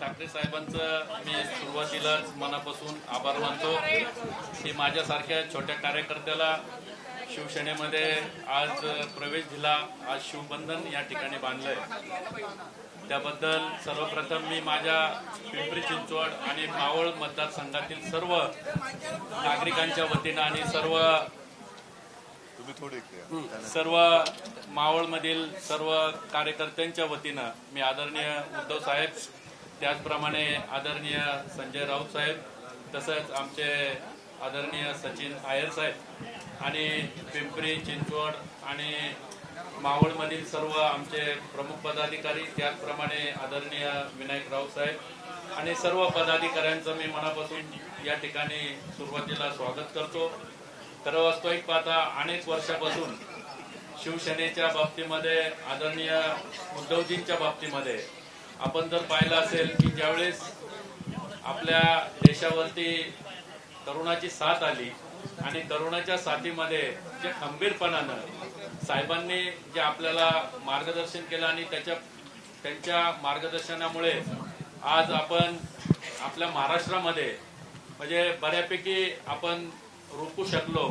ठाकरे साहेबांचं मी सुरुवातीलाच मनापासून आभार मानतो की माझ्यासारख्या छोट्या कार्यकर्त्याला शिवसेनेमध्ये आज प्रवेश दिला आज शिवबंधन या ठिकाणी बांधलंय त्याबद्दल सर्वप्रथम मी माझ्या पिंपरी चिंचवड आणि मावळ मतदारसंघातील सर्व नागरिकांच्या वतीनं आणि सर्व. सर्व मावळमधील सर्व कार्यकर्त्यांच्या वतीनं मी आदरणीय उद्धव साहेब त्याचप्रमाणे आदरणीय संजय राऊत साहेब तसंच आमचे आदरणीय सचिन आयर साहेब आणि पिंपरी चिंचवड आणि मावळमधील सर्व आमचे प्रमुख पदाधिकारी त्याचप्रमाणे आदरणीय विनायक राऊत साहेब आणि सर्व पदाधिकाऱ्यांचं मी मनापासून या ठिकाणी सुरुवातीला स्वागत करतो. तर वास्तविक पाहता अनेक वर्षापासून शिवसेनेच्या बाबतीमध्ये आदरणीय उद्धवजींच्या बाबतीमध्ये आपण जर पाहिलं असेल की ज्यावेळेस आपल्या देशावरती तरुणाची साथ आली आणि तरुणाच्या साथीमध्ये जे खंबीरपणानं साहेबांनी जे आपल्याला मार्गदर्शन केलं आणि त्याच्या त्यांच्या मार्गदर्शनामुळे आज आपण आपल्या महाराष्ट्रामध्ये म्हणजे बऱ्यापैकी आपण रोखू शकलो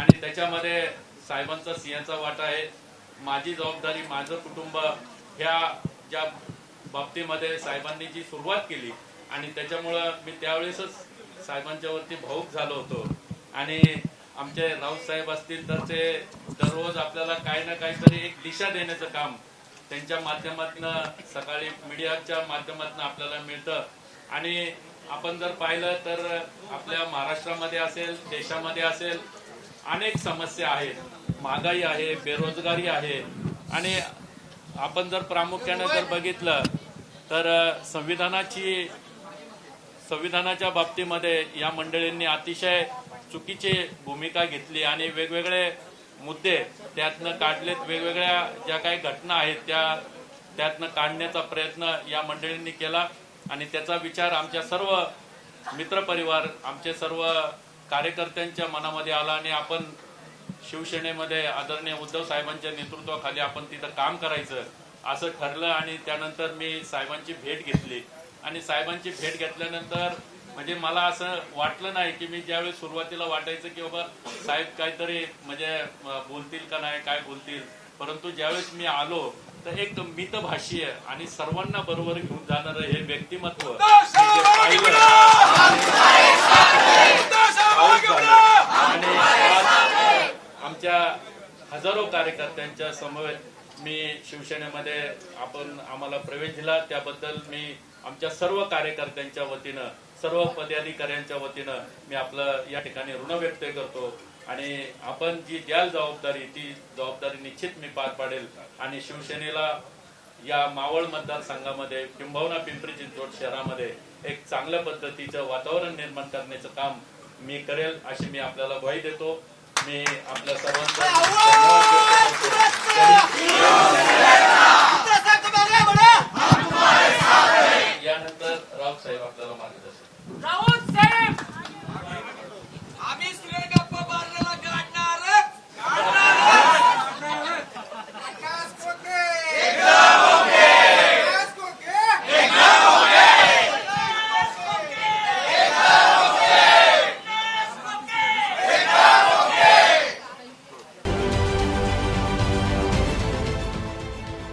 आणि त्याच्यामध्ये साहेबांचा सिंहाचा वाटा आहे. माझी जबाबदारी माझं कुटुंब ह्या ज्या बाबतीमध्ये साहेबांनी जी सुरुवात केली आणि त्याच्यामुळं मी त्यावेळेसच साहेबांच्या वरती भाऊक झालो होतो. आणि आमचे राऊत साहेब असतील तर ते दररोज आपल्याला काही ना काहीतरी एक दिशा देण्याचं काम त्यांच्या माध्यमातून सकाळी मीडियाच्या माध्यमातून आपल्याला मिळतं. आणि आपण जर पाहिलं तर आपल्या महाराष्ट्रामध्ये असेल देशामध्ये असेल अनेक समस्या आहेत. महागाई आहे बेरोजगारी आहे. आणि आपण जर प्रामुख्याने जर बघितलं तर संविधानाची संविधानाच्या बाबतीमध्ये या मंडळींनी अतिशय चुकीची भूमिका घेतली आणि वेगवेगळे मुद्दे त्यातनं काढलेत. वेगवेगळ्या ज्या काही घटना आहेत त्या त्यातनं काढण्याचा प्रयत्न या मंडळींनी केला आणि त्याचा विचार आमच्या सर्व मित्रपरिवार आमचे सर्व कार्यकर्त्यांच्या मनामध्ये आला आणि आपण शिवसेनेमध्ये आदरणीय उद्धव साहेबांच्या नेतृत्वाखाली आपण तिथं काम करायचं असं ठरलं आणि त्यानंतर मी साहेबांची भेट घेतली आणि साहेबांची भेट घेतल्यानंतर म्हणजे मला असं वाटलं नाही की मी ज्यावेळेस सुरुवातीला वाटायचं की बाबा साहेब काहीतरी म्हणजे बोलतील का नाही काय बोलतील परंतु ज्यावेळेस मी आलो तर एक मितभाषीय आणि सर्वांना बरोबर घेऊन जाणारं हे व्यक्तिमत्व पाहिलं पाऊस झाला. आणि आज आमच्या हजारो कार्यकर्त्यांच्या समवेत मी शिवसेनेमध्ये आपण आम्हाला प्रवेश दिला. त्याबद्दल मी आमच्या सर्व कार्यकर्त्यांच्या वतीनं सर्व पदाधिकाऱ्यांच्या वतीनं मी आपलं या ठिकाणी ऋण व्यक्त करतो आणि आपण जी द्याल जबाबदारी ती जबाबदारी निश्चित मी पार पाडेल आणि शिवसेनेला या मावळ मतदारसंघामध्ये किंबहुना पिंपरी चिंचवड शहरामध्ये एक चांगल्या पद्धतीचं वातावरण निर्माण करण्याचं काम मी करेल अशी मी आपल्याला ग्वाही देतो. मी आपल्या सर्वांचा. यानंतर राऊत साहेब आपल्याला मार्गदर्शन